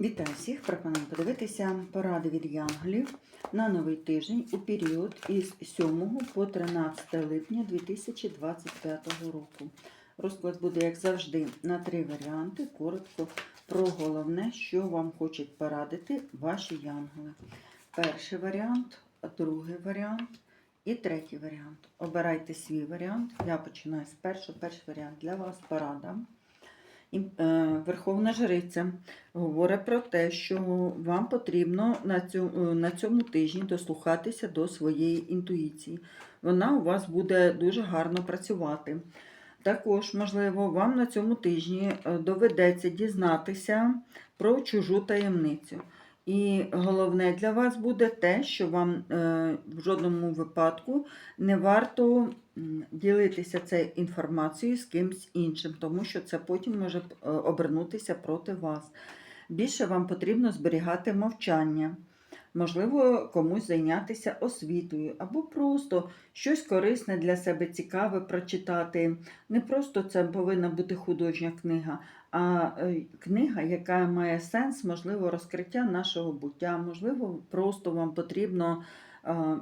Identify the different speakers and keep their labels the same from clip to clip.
Speaker 1: Вітаю всіх! Пропоную подивитися поради від янголів на новий тиждень у період із 7 по 13 липня 2025 року. Розклад буде, як завжди, на три варіанти. Коротко про головне, що вам хочуть порадити ваші янголи. Перший варіант, другий варіант і третій варіант. Обирайте свій варіант. Я починаю з першого. Перший варіант для вас порада. Е, Верховна Жриця говорить про те, що вам потрібно на цьому, на цьому тижні дослухатися до своєї інтуїції. Вона у вас буде дуже гарно працювати. Також, можливо, вам на цьому тижні е, доведеться дізнатися про чужу таємницю. І головне для вас буде те, що вам е, в жодному випадку не варто ділитися цією інформацією з кимсь іншим, тому що це потім може е, обернутися проти вас. Більше вам потрібно зберігати мовчання. Можливо, комусь зайнятися освітою, або просто щось корисне для себе цікаве прочитати. Не просто це повинна бути художня книга, а е, книга, яка має сенс, можливо, розкриття нашого буття, можливо, просто вам потрібно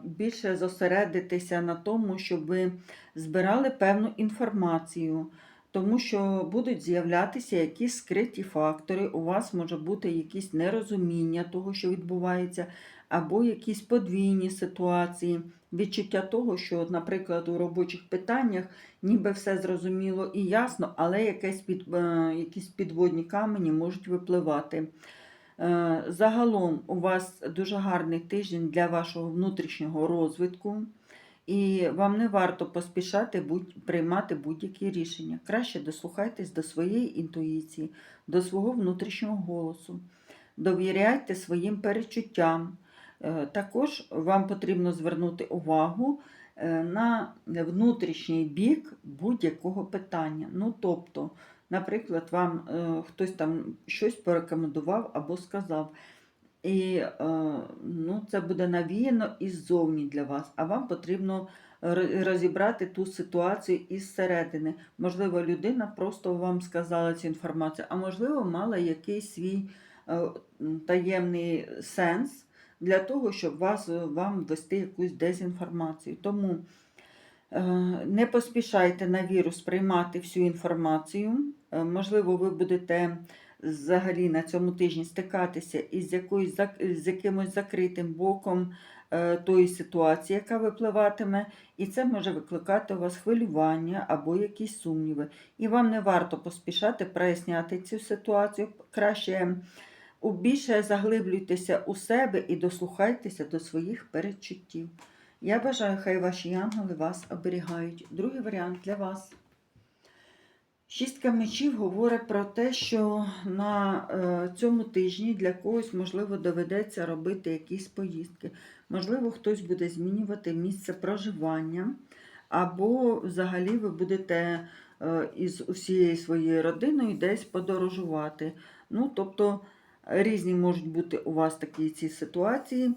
Speaker 1: більше зосередитися на тому, щоб ви збирали певну інформацію. Тому що будуть з'являтися якісь скриті фактори, у вас може бути якісь нерозуміння того, що відбувається, або якісь подвійні ситуації, відчуття того, що, наприклад, у робочих питаннях ніби все зрозуміло і ясно, але е, якісь підводні камені можуть випливати. Е, Загалом у вас дуже гарний тиждень для вашого внутрішнього розвитку. І вам не варто поспішати приймати будь-які рішення. Краще дослухайтесь до своєї інтуїції, до свого внутрішнього голосу. Довіряйте своїм перечуттям. Е, Також вам потрібно звернути увагу е, на внутрішній бік будь-якого питання. Ну, тобто, наприклад, вам е, хтось там щось порекомендував або сказав. І е, ну, це буде навіяно іззовні для вас, а вам потрібно розібрати ту ситуацію із середини. Можливо, людина просто вам сказала цю інформацію, а можливо, мала якийсь свій е, таємний сенс для того, щоб вас, вам ввести якусь дезінформацію. Тому не поспішайте на віру сприймати всю інформацію. Е, Можливо, ви будете взагалі на цьому тижні стикатися із якоюсь з якимось закритим боком е, тої ситуації, яка випливатиме, і це може викликати у вас хвилювання або якісь сумніви. І вам не варто поспішати проясняти цю ситуацію. Краще більше заглиблюйтеся у себе і дослухайтеся до своїх передчуттів. Я бажаю, хай ваші янголи вас оберігають. Другий варіант для вас. Шістка мечів говорить про те, що на е, цьому тижні для когось, можливо, доведеться робити якісь поїздки. Можливо, хтось буде змінювати місце проживання, або взагалі ви будете е, із усією своєю родиною десь подорожувати. Ну, тобто різні можуть бути у вас такі ці ситуації.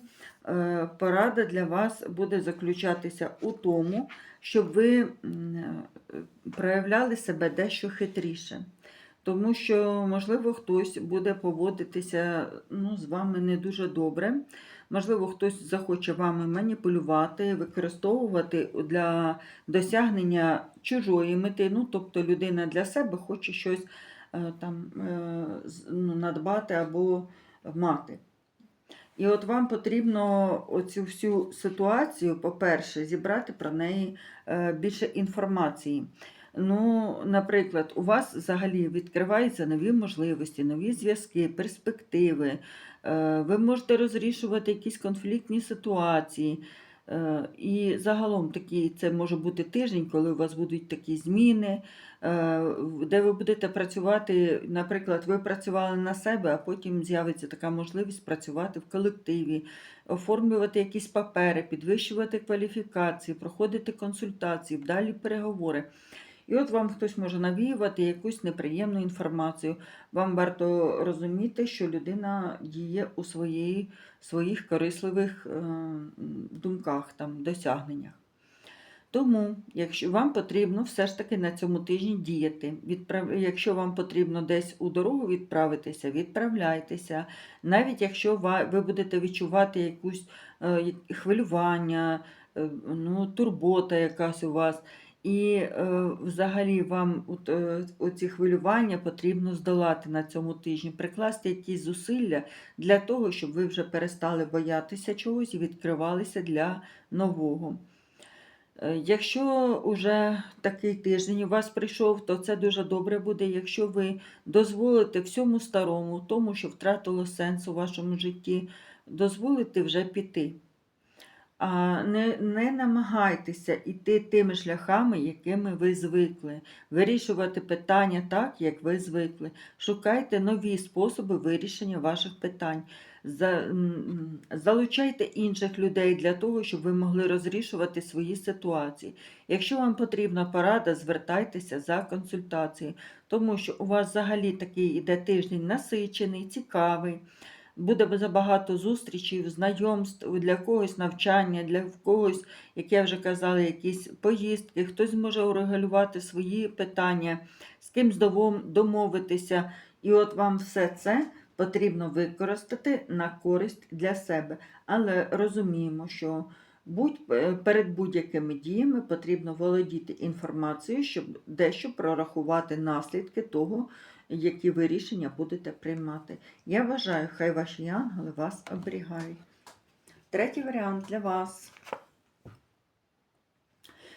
Speaker 1: Е, Порада для вас буде заключатися у тому, щоб ви проявляли себе дещо хитріше. Тому що, можливо, хтось буде поводитися ну, з вами не дуже добре. Можливо, хтось захоче вами маніпулювати, використовувати для досягнення чужої мети. Ну, тобто людина для себе хоче щось е, там е, ну, надбати або мати. І от вам потрібно оцю всю ситуацію, по-перше, зібрати про неї е, більше інформації. Ну, наприклад, у вас взагалі відкриваються нові можливості, нові зв'язки, перспективи. Е, Ви можете розрішувати якісь конфліктні ситуації. Е, І загалом такий це може бути тиждень, коли у вас будуть такі зміни, е, де ви будете працювати. Наприклад, ви працювали на себе, а потім з'явиться така можливість працювати в колективі, оформлювати якісь папери, підвищувати кваліфікації, проходити консультації, далі переговори. І от вам хтось може навіювати якусь неприємну інформацію. Вам варто розуміти, що людина діє у своєї, своїх корисливих е, думках, там, досягненнях. Тому, якщо вам потрібно все ж таки на цьому тижні діяти, відправ... якщо вам потрібно десь у дорогу відправитися, відправляйтеся. Навіть якщо ви будете відчувати якусь е, хвилювання, е, ну, турбота якась у вас, і е, взагалі вам е, оці хвилювання потрібно здолати на цьому тижні, прикласти якісь зусилля для того, щоб ви вже перестали боятися чогось і відкривалися для нового. Е, Якщо уже такий тиждень у вас прийшов, то це дуже добре буде, якщо ви дозволите всьому старому, тому що втратило сенс у вашому житті, дозволите вже піти. Не, не намагайтеся йти тими шляхами, якими ви звикли, вирішувати питання так, як ви звикли. Шукайте нові способи вирішення ваших питань. За, залучайте інших людей для того, щоб ви могли розрішувати свої ситуації. Якщо вам потрібна порада, звертайтеся за консультацією, тому що у вас взагалі такий іде тиждень насичений, цікавий. Буде забагато зустрічей, знайомств, для когось навчання, для когось, як я вже казала, якісь поїздки, хтось може урегулювати свої питання, з ким здовом домовитися. І от вам все це потрібно використати на користь для себе. Але розуміємо, що будь, е, перед будь-якими діями потрібно володіти інформацією, щоб дещо прорахувати наслідки того, які ви рішення будете приймати. Я вважаю, хай ваші ангели вас оберігають. Третій варіант для вас.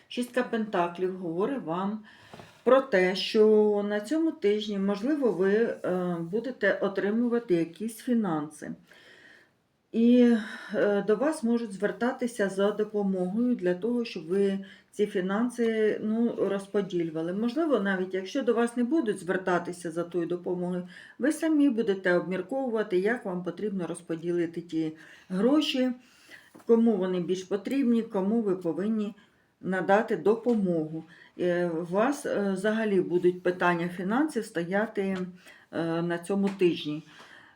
Speaker 1: Шістка Пентаклів говорить вам про те, що на цьому тижні, можливо, ви е, будете отримувати якісь фінанси. І е, до вас можуть звертатися за допомогою для того, щоб ви ці фінанси ну, розподілювали. Можливо, навіть якщо до вас не будуть звертатися за тою допомогою, ви самі будете обмірковувати, як вам потрібно розподілити ті гроші, кому вони більш потрібні, кому ви повинні надати допомогу. Е, У вас е, взагалі будуть питання фінансів стояти на цьому тижні.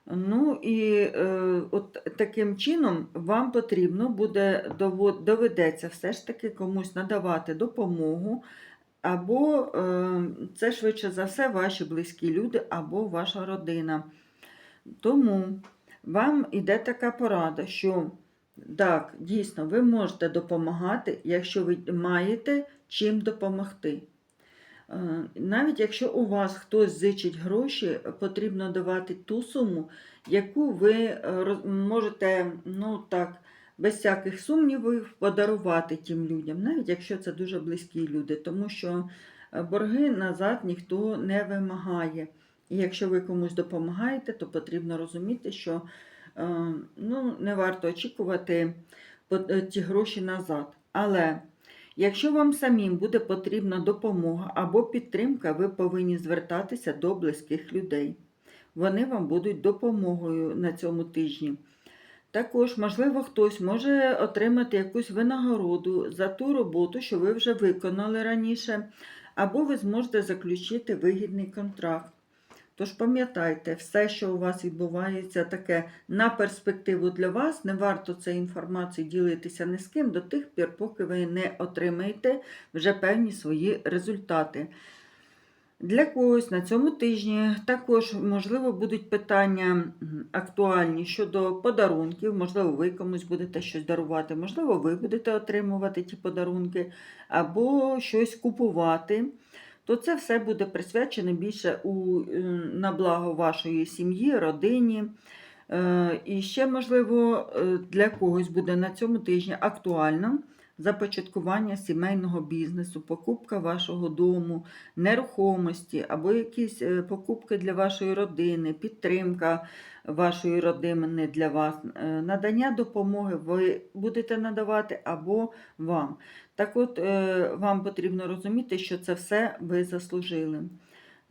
Speaker 1: Ну і е, от таким чином вам потрібно буде доведеться все ж таки комусь надавати допомогу, або е, це швидше за все ваші близькі люди, або ваша родина. Тому вам іде така порада, що так, дійсно, ви можете допомагати, якщо ви маєте чим допомогти. Е, Навіть якщо у вас хтось зичить гроші, потрібно давати ту суму, яку ви е, можете, ну так, без всяких сумнівів подарувати тим людям, навіть якщо це дуже близькі люди, тому що е, борги назад ніхто не вимагає. І якщо ви комусь допомагаєте, то потрібно розуміти, що ну, не варто очікувати ті гроші назад. Але Якщо вам самим буде потрібна допомога або підтримка, ви повинні звертатися до близьких людей. Вони вам будуть допомогою на цьому тижні. Також, можливо, хтось може отримати якусь винагороду за ту роботу, що ви вже виконали раніше, або ви зможете заключити вигідний контракт. Тож пам'ятайте, все, що у вас відбувається таке на перспективу для вас, не варто цією інформацією ділитися ні з ким до тих пір, поки ви не отримаєте вже певні свої результати. Для когось на цьому тижні також, можливо, будуть питання актуальні щодо подарунків. Можливо, ви комусь будете щось дарувати, можливо, ви будете отримувати ті подарунки, або щось купувати. То це все буде присвячено більше у, е, на благо вашої сім'ї, родині. Е, І ще, можливо, е, для когось буде на цьому тижні актуально започаткування сімейного бізнесу, покупка вашого дому, нерухомості або якісь е, покупки для вашої родини, підтримка вашої родини для вас, е, надання допомоги ви будете надавати або вам. Так от, е, вам потрібно розуміти, що це все ви заслужили.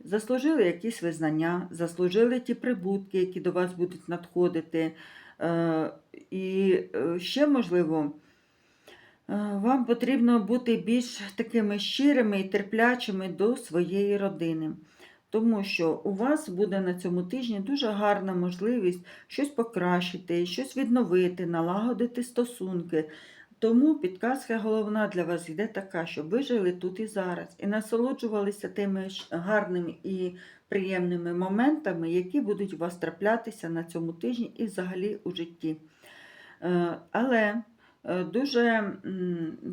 Speaker 1: Заслужили якісь визнання, заслужили ті прибутки, які до вас будуть надходити. І ще можливо. Е, Вам потрібно бути більш такими щирими і терплячими до своєї родини, тому що у вас буде на цьому тижні дуже гарна можливість щось покращити, щось відновити, налагодити стосунки. Тому підказка головна для вас йде така, щоб ви жили тут і зараз і насолоджувалися тими гарними і приємними моментами, які будуть у вас траплятися на цьому тижні і взагалі у житті. Е, Але дуже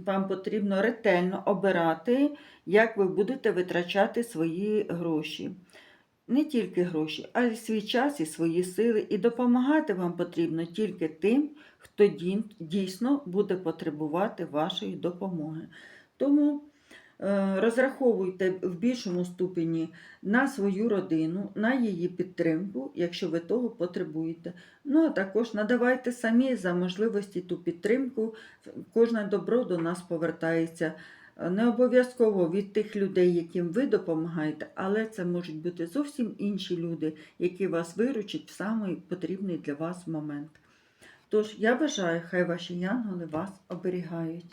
Speaker 1: вам потрібно ретельно обирати, як ви будете витрачати свої гроші. Не тільки гроші, а й свій час і свої сили. І допомагати вам потрібно тільки тим, хто дійсно буде потребувати вашої допомоги. Тому е, розраховуйте в більшому ступені на свою родину, на її підтримку, якщо ви того потребуєте. Ну а також надавайте самі за можливості ту підтримку. Кожне добро до нас повертається. Е, Не обов'язково від тих людей, яким ви допомагаєте, але це можуть бути зовсім інші люди, які вас виручать в самий потрібний для вас момент. Тож я бажаю, хай ваші янголи вас оберігають.